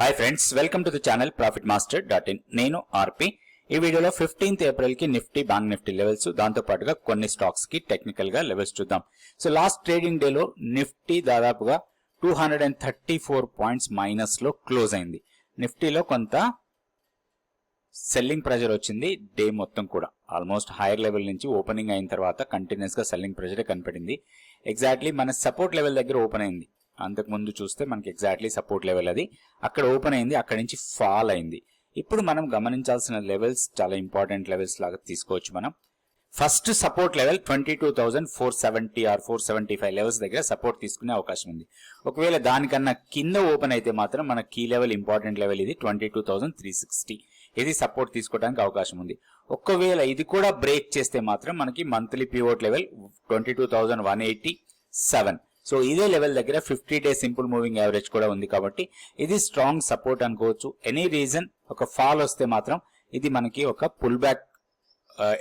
Hi friends welcome to the channel profit master dot in నేను ఆర్పి. ఈ వీడియోలో fifteenth ఏప్రిల్కి నిఫ్టీ బ్యాంక్ నిఫ్టీ లెవెల్స్ దాంతో పాటుగా కొన్ని స్టాక్స్కి టెక్నికల్గా లెవెల్స్ చూద్దాం. సో లాస్ట్ ట్రేడింగ్ డేలో నిఫ్టీ దాదాపుగా two hundred and thirty four points మైనస్లో close అయింది. నిఫ్టీలో కొంత సెల్లింగ్ ప్రెజర్ వచ్చింది డే మొత్తం కూడా. ఆల్మోస్ట్ హైయర్ లెవెల్ నుంచి ఓపెనింగ్ అయిన తర్వాత కంటిన్యూస్గా సెల్లింగ్ ప్రెజర్ కనపడింది. ఎగ్జాక్ట్లీ మన సపోర్ట్ లెవెల్ దగ్గర ఓపెన్ అయింది. అంతకు ముందు చూస్తే మనకి ఎగ్జాక్ట్లీ సపోర్ట్ లెవెల్ అది. అక్కడ ఓపెన్ అయింది అక్కడ నుంచి ఫాల్ అయింది. ఇప్పుడు మనం గమనించాల్సిన లెవెల్స్ చాలా ఇంపార్టెంట్ లెవెల్స్ లాగా తీసుకోవచ్చు మనం. First support level twenty two thousand four seventy or four seventy five levels దగ్గర సపోర్ట్ తీసుకునే అవకాశం ఉంది. ఒకవేళ దానికన్నా కింద ఓపెన్ అయితే మాత్రం మన కీ లెవెల్ ఇంపార్టెంట్ లెవెల్ ఇది twenty two thousand three sixty ఇది సపోర్ట్ తీసుకోవడానికి అవకాశం ఉంది. ఒకవేళ ఇది కూడా బ్రేక్ చేస్తే మాత్రం మనకి monthly pivot level twenty two thousand one eighty seven so ఇదే లెవెల్ దగ్గర fifty day simple moving average కూడా ఉంది కాబట్టి ఇది స్ట్రాంగ్ సపోర్ట్ అనుకోవచ్చు. ఎనీ రీజన్ ఒక ఫాల్ వస్తే మాత్రం ఇది మనకి ఒక పుల్ బ్యాక్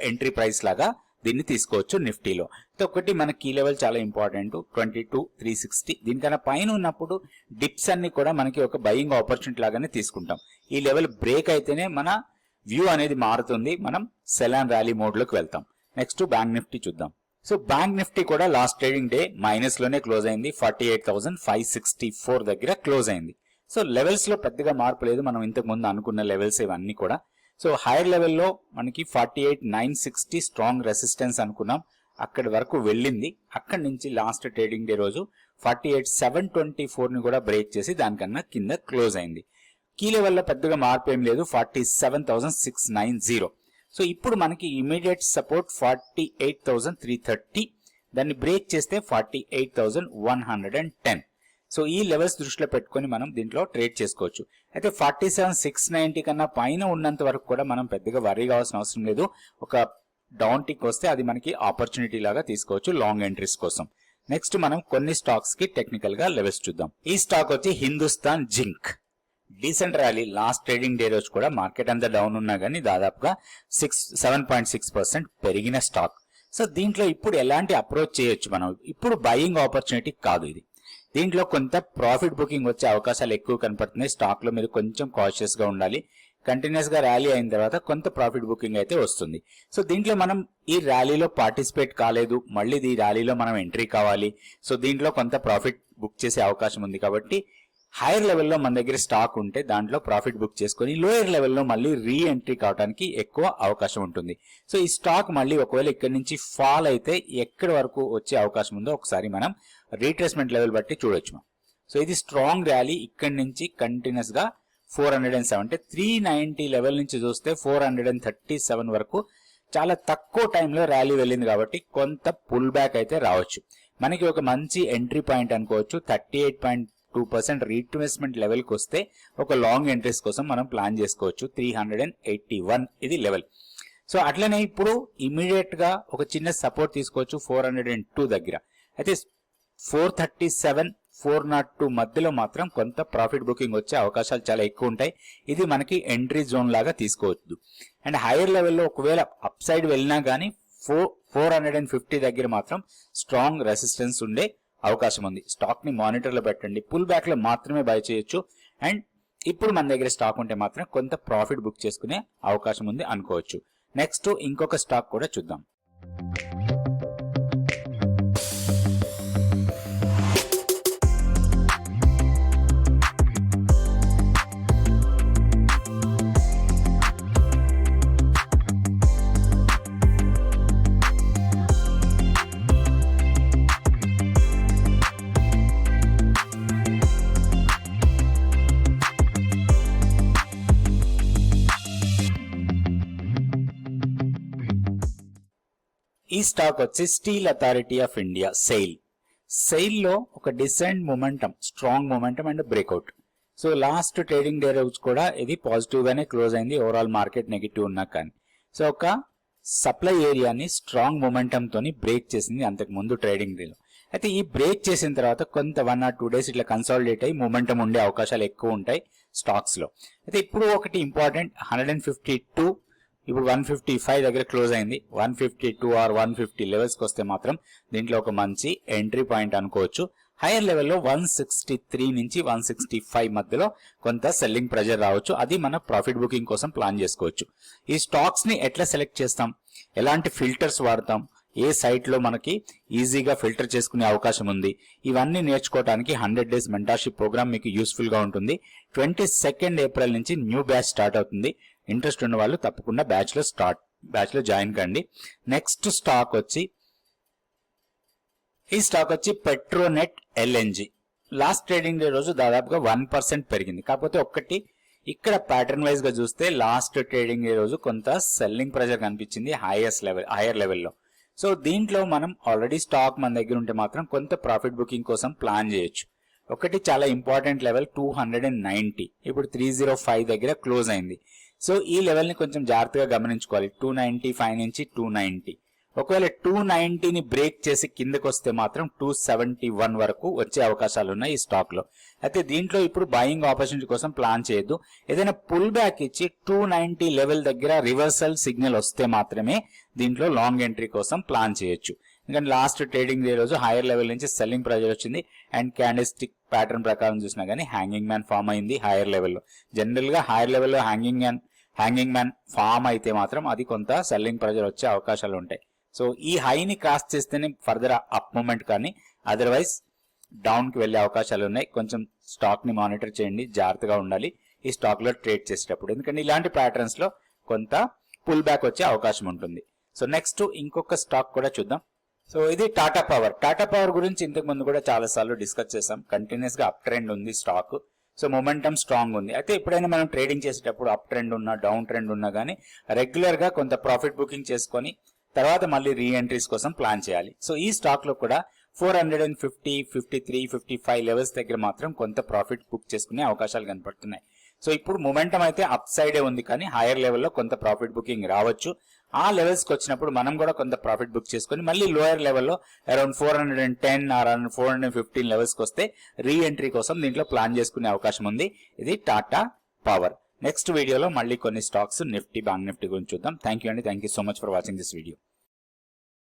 ఎంట్రీ ప్రైస్ లాగా దీన్ని తీసుకోవచ్చు నిఫ్టీలో. అయితే ఒకటి మన కీ లెవెల్ చాలా important twenty two three sixty. దీనికన్నా పైన ఉన్నప్పుడు డిప్స్ అన్ని కూడా మనకి ఒక బయింగ్ ఆపర్చునిటీ లాగానే తీసుకుంటాం. ఈ లెవెల్ బ్రేక్ అయితేనే మన వ్యూ అనేది మారుతుంది. మనం సెలాన్ ర్యాలీ మోడ్లోకి వెళ్తాం. నెక్స్ట్ బ్యాంక్ నిఫ్టీ చూద్దాం. సో బ్యాంక్ నిఫ్టీ కూడా లాస్ట్ ట్రేడింగ్ డే మైనస్లోనే క్లోజ్ అయింది. Forty eight thousand five sixty four దగ్గర క్లోజ్ అయింది. సో లెవెల్స్లో పెద్దగా మార్పు లేదు. మనం ఇంతకు ముందు అనుకున్న లెవెల్స్ ఇవన్నీ కూడా. సో హైయర్ లెవెల్లో మనకి forty eight nine sixty strong resistance అనుకున్నాం. అక్కడి వరకు వెళ్ళింది. అక్కడి నుంచి లాస్ట్ ట్రేడింగ్ డే రోజు ఫార్టీ ఎయిట్ సెవెన్ ట్వంటీ ఫోర్ని కూడా బ్రేక్ చేసి దానికన్నా కింద క్లోజ్ అయింది. కీ లెవెల్లో పెద్దగా మార్పు ఏం లేదు. Forty seven thousand six nine zero so ఇప్పుడు మనకి immediate support forty eight thousand three thirty దాన్ని బ్రేక్ చేస్తే forty eight thousand one hundred and ten so ఈ లెవెల్స్ దృష్టిలో పెట్టుకొని మనం దీంట్లో ట్రేడ్ చేసుకోవచ్చు. అయితే ఫార్టీ సెవెన్ సిక్స్ నైన్టీ కన్నా పైన ఉన్నంత వరకు కూడా మనం పెద్దగా వరీ కావాల్సిన అవసరం లేదు. ఒక డౌన్ టిక్ వస్తే అది మనకి ఆపర్చునిటీ లాగా తీసుకోవచ్చు లాంగ్ ఎంట్రీస్ కోసం. నెక్స్ట్ మనం కొన్ని స్టాక్స్కి టెక్నికల్గా లెవెల్స్ చూద్దాం. ఈ స్టాక్ వచ్చి Hindustan zinc. Decent rally last trading day రోజు కూడా మార్కెట్ అంతా డౌన్ ఉన్నా కానీ దాదాపుగా six seven point six percent పెరిగిన స్టాక్ సో దీంట్లో ఇప్పుడు ఎలాంటి అప్రోచ్ చేయొచ్చు మనం? ఇప్పుడు బయింగ్ ఆపర్చునిటీ కాదు ఇది. దీంట్లో కొంత ప్రాఫిట్ బుకింగ్ వచ్చే అవకాశాలు ఎక్కువ కనపడుతున్నాయి. స్టాక్లో మీరు కొంచెం కాషియస్గా ఉండాలి. కంటిన్యూస్గా ర్యాలీ అయిన తర్వాత కొంత ప్రాఫిట్ బుకింగ్ అయితే వస్తుంది. సో దీంట్లో మనం ఈ ర్యాలీలో పార్టిసిపేట్ కాలేదు. మళ్ళీ ఈ ర్యాలీలో మనం ఎంట్రీ కావాలి. సో దీంట్లో కొంత ప్రాఫిట్ బుక్ చేసే అవకాశం ఉంది కాబట్టి హైయర్ లెవెల్లో మన దగ్గర స్టాక్ ఉంటే దాంట్లో ప్రాఫిట్ బుక్ చేసుకొని లోయర్ లెవెల్లో మళ్ళీ రీ ఎంట్రీ కావడానికి ఎక్కువ అవకాశం ఉంటుంది. సో ఈ స్టాక్ మళ్ళీ ఒకవేళ ఇక్కడ నుంచి ఫాల్ అయితే ఎక్కడి వరకు వచ్చే అవకాశం ఉందో ఒకసారి మనం రీట్రేస్మెంట్ లెవెల్ బట్టి చూడొచ్చు సో ఇది స్ట్రాంగ్ ర్యాలీ ఇక్కడి నుంచి కంటిన్యూస్గా ఫోర్ హండ్రెడ్ అండ్ సెవెన్ అంటే త్రీ నైన్టీ లెవెల్ నుంచి చూస్తే four hundred and thirty seven వరకు చాలా తక్కువ టైంలో ర్యాలీ వెళ్ళింది కాబట్టి కొంత పుల్ బ్యాక్ అయితే రావచ్చు. మనకి ఒక మంచి ఎంట్రీ పాయింట్ అనుకోవచ్చు thirty eight point two percent reinvestment లెవెల్కి వస్తే ఒక లాంగ్ ఎంట్రీస్ కోసం మనం ప్లాన్ చేసుకోవచ్చు three hundred and eighty one ఇది లెవెల్. సో అట్లనే ఇప్పుడు ఇమీడియట్గా ఒక చిన్న సపోర్ట్ తీసుకోవచ్చు ఫోర్ హండ్రెడ్ అండ్ టూ దగ్గర. అయితే four thirty seven four naught two మధ్యలో మాత్రం కొంత ప్రాఫిట్ బుకింగ్ వచ్చే అవకాశాలు చాలా ఎక్కువ ఉంటాయి. ఇది మనకి ఎంట్రీ జోన్ లాగా తీసుకోవద్దు. అండ్ హైయర్ లెవెల్లో ఒకవేళ అప్ సైడ్ వెళ్ళినా కానీ four four hundred and fifty దగ్గర మాత్రం స్ట్రాంగ్ రెసిస్టెన్స్ ఉండే అవకాశం ఉంది స్టాక్ని మానిటర్లో పెట్టండి. పుల్ బ్యాక్లో మాత్రమే బై చేయొచ్చు. అండ్ ఇప్పుడు మన దగ్గర స్టాక్ ఉంటే మాత్రం కొంత ప్రాఫిట్ బుక్ చేసుకునే అవకాశం ఉంది అనుకోవచ్చు. నెక్స్ట్ ఇంకొక స్టాక్ కూడా చూద్దాం. ఈ స్టాక్ వచ్చి steel authority of India SAIL సెయిల్లో ఒక decent momentum strong momentum and breakout so last trading day రోజు కూడా ఇది పాజిటివ్ గానే క్లోజ్ అయింది ఓవరాల్ మార్కెట్ నెగిటివ్ ఉన్నా కానీ. సో ఒక సప్లై ఏరియాని స్ట్రాంగ్ మొమెంటం తోని బ్రేక్ చేసింది అంతకు ముందు ట్రేడింగ్ డేలో అయితే ఈ బ్రేక్ చేసిన తర్వాత కొంత వన్ ఆర్ టూ డేస్ ఇట్లా కన్సాలిడేట్ అయ్యి మొమెంటం ఉండే అవకాశాలు ఎక్కువ ఉంటాయి స్టాక్స్లో. అయితే ఇప్పుడు ఒకటి important hundred and fifty two ఇప్పుడు వన్ ఫిఫ్టీ ఫైవ్ దగ్గర క్లోజ్ అయింది. One fifty two or one fifty లెవెల్స్కి వస్తే మాత్రం దీంట్లో ఒక మంచి ఎంట్రీ పాయింట్ అనుకోవచ్చు. హైయర్ లెవెల్లో వన్ సిక్స్టీ త్రీ నుంచి వన్ సిక్స్టీ ఫైవ్ మధ్యలో కొంత సెల్లింగ్ ప్రెజర్ రావచ్చు. అది మన ప్రాఫిట్ బుకింగ్ కోసం ప్లాన్ చేసుకోవచ్చు. ఈ స్టాక్స్ని ఎట్లా సెలెక్ట్ చేస్తాం? ఎలాంటి ఫిల్టర్స్ వాడతాం? ఏ సైట్లో మనకి ఈజీగా ఫిల్టర్ చేసుకునే అవకాశం ఉంది? ఇవన్నీ నేర్చుకోవడానికి హండ్రెడ్ డేస్ మెంటార్షిప్ ప్రోగ్రామ్ మీకు యూస్ఫుల్గా ఉంటుంది. ట్వంటీ సెకండ్ ఏప్రిల్ నుంచి న్యూ బ్యాచ్ స్టార్ట్ అవుతుంది. ఇంట్రెస్ట్ ఉన్న వాళ్ళు తప్పకుండా బ్యాచ్లో స్టార్ట్ బ్యాచ్లో జాయిన్ కండి. నెక్స్ట్ స్టాక్ వచ్చి ఈ స్టాక్ వచ్చి Petronet LNG last trading day రోజు దాదాపుగా వన్ పర్సెంట్ పెరిగింది. కాకపోతే ఒక్కటి ఇక్కడ ప్యాటర్న్ వైజ్గా చూస్తే లాస్ట్ ట్రేడింగ్ డే రోజు కొంత సెల్లింగ్ ప్రెజర్ కనిపించింది హైయెస్ట్ లెవెల్ హైయర్ లెవెల్లో సో దీంట్లో మనం ఆల్రెడీ స్టాక్ మన దగ్గర ఉంటే మాత్రం కొంత ప్రాఫిట్ బుకింగ్ కోసం ప్లాన్ చేయొచ్చు. ఒకటి చాలా important level two hundred and ninety ఇప్పుడు త్రీ జీరో ఫైవ్ దగ్గర క్లోజ్ అయింది. సో ఈ లెవెల్ని కొంచెం జాగ్రత్తగా గమనించుకోవాలి. టూ నైన్టీ ఫైవ్ నుంచి టూ నైన్టీ ఒకవేళ టూ నైన్టీని బ్రేక్ చేసి కిందకు వస్తే మాత్రం టూ సెవెంటీ వన్ వరకు వచ్చే అవకాశాలు ఉన్నాయి ఈ స్టాక్లో అయితే దీంట్లో ఇప్పుడు బయింగ్ ఆపర్చునిటీ కోసం ప్లాన్ చేయొద్దు. ఏదైనా పుల్ బ్యాక్ ఇచ్చి టూ నైన్టీ లెవెల్ దగ్గర రివర్సల్ సిగ్నల్ వస్తే మాత్రమే దీంట్లో లాంగ్ ఎంట్రీ కోసం ప్లాన్ చేయొచ్చు. ఎందుకంటే లాస్ట్ ట్రేడింగ్ డే రోజు హైయర్ లెవెల్ నుంచి సెల్లింగ్ ప్రెజర్ వచ్చింది. అండ్ క్యాండిస్టిక్ ప్యాటర్న్ ప్రకారం చూసినా కానీ హ్యాంగింగ్ మ్యాన్ ఫామ్ అయింది హైయర్ లెవెల్లో జనరల్గా హైయర్ లెవెల్లో hanging man hanging man form అయితే మాత్రం అది కొంత సెల్లింగ్ ప్రెజర్ వచ్చే అవకాశాలు ఉంటాయి. సో ఈ హైని క్రాస్ చేస్తేనే ఫర్దర్ అప్ మూమెంట్ కానీ అదర్వైజ్ డౌన్కి వెళ్ళే అవకాశాలు ఉన్నాయి. కొంచెం స్టాక్ని మానిటర్ చేయండి జాగ్రత్తగా ఉండాలి. ఈ స్టాక్లో ట్రేడ్ చేసేటప్పుడు. ఎందుకంటే ఇలాంటి ప్యాటర్న్స్లో కొంత పుల్ బ్యాక్ వచ్చే అవకాశం ఉంటుంది. సో నెక్స్ట్ ఇంకొక స్టాక్ కూడా చూద్దాం. సో ఇది టాటా పవర్ టాటా పవర్ గురించి ఇంతకు ముందు కూడా చాలా సార్లు డిస్కస్ చేసాం కంటిన్యూస్గా అప్ ట్రెండ్ ఉంది స్టాక్ సో మొమెంటం స్ట్రాంగ్ ఉంది. అయితే ఎప్పుడైనా మనం ట్రేడింగ్ చేసేటప్పుడు అప్ ట్రెండ్ ఉన్నా డౌన్ ట్రెండ్ ఉన్నా కానీ రెగ్యులర్గా కొంత ప్రాఫిట్ బుకింగ్ చేసుకొని తర్వాత మళ్ళీ రీ ఎంట్రీస్ కోసం ప్లాన్ చేయాలి. సో ఈ స్టాక్లో కూడా four hundred and fifty fifty three fifty five levels దగ్గర మాత్రం కొంత ప్రాఫిట్ బుక్ చేసుకునే అవకాశాలు కనపడుతున్నాయి. సో ఇప్పుడు మొమెంటం అయితే అప్ సైడే ఉంది కానీ హైయర్ లెవెల్లో కొంత ప్రాఫిట్ బుకింగ్ రావచ్చు. ఆ లెవెల్స్కి వచ్చినప్పుడు మనం కూడా కొంత ప్రాఫిట్ బుక్ చేసుకొని మళ్ళీ లోయర్ లెవెల్లో around four hundred and ten or around four hundred fifteen లెవెల్స్కి వస్తే రీ ఎంట్రీ కోసం దీంట్లో ప్లాన్ చేసుకునే అవకాశం ఉంది. ఇది టాటా పవర్ నెక్స్ట్ వీడియోలో మళ్ళీ కొన్ని స్టాక్స్ నిఫ్టీ బ్యాంక్ నిఫ్టీ గురించి చూద్దాం. థ్యాంక్ యూ అండి. Thank you so much for watching this video